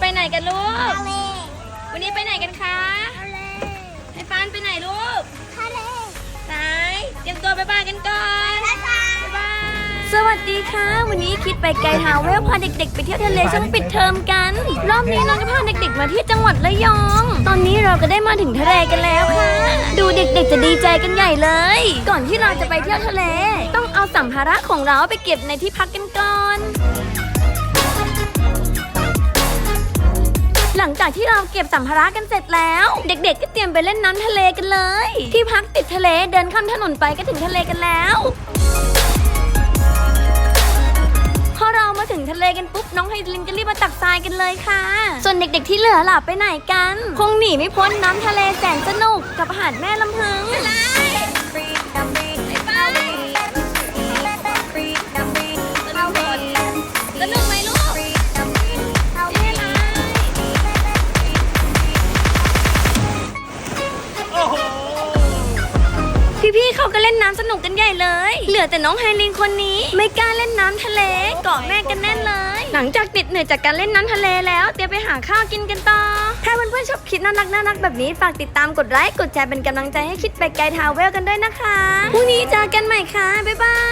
ไหนกันลูกทะเลวันนี้ไปไหนกันคะทะเลไอ้ฟานไปไหนลูกทะเลไหนเตรียมตัวไปบ้านกันก่อนบ๊ายบายบ๊ายบายสวัสดีค่ะ วันนี้คิดไปไกลทาวเวลพาเด็ก ๆ ไปเที่ยวทะเลช่วงปิดเทอมกัน รอบนี้น้องจะพาเด็ก ๆ มาที่จังหวัดระยอง ตอนนี้เราก็ได้มาถึงทะเลกันแล้วค่ะ ดูเด็ก ๆ จะดีใจกันใหญ่เลย ก่อนที่เราจะไปเที่ยวทะเล ต้องเอาสัมภาระของเราไปเก็บในที่พักกันก่อน หลังจากที่เราเก็บสัมภาระกันเสร็จแล้ว เด็กๆ ก็เตรียมไปเล่นน้ำทะเลกันเลย ที่พักติดทะเลเดินข้ามถนนไปก็ถึงทะเลกันแล้วพอเรามาถึงทะเลกันปุ๊บน้องไฮลินก็รีบมาตักทรายกันเลยค่ะ ส่วนเด็กๆที่เหลือหล่ะไปไหนกัน คงหนีไม่พ้นน้ำทะเลแสนสนุกกับอาหาดแม่ลำพึง พี่ๆเขาก็เล่นน้ำสนุกกันใหญ่เลย เหลือแต่น้องไฮลินคนนี้ ไม่กล้าเล่นน้ำทะเลเกาะแม่กันแน่นเลย หลังจากติดเหนื่อยจากการเล่นน้ำทะเลแล้ว เตรียมไปหาข้าวกินกันต่อ ถ้าเพื่อนๆชอบคลิปน่ารักน่ารักแบบนี้ฝากติดตามกดไลค์กดแชร์เป็นกำลังใจให้คิดไปไกลทาวเวลกันด้วยนะคะพรุ่งนี้เจอกันใหม่ค่ะบ๊ายบาย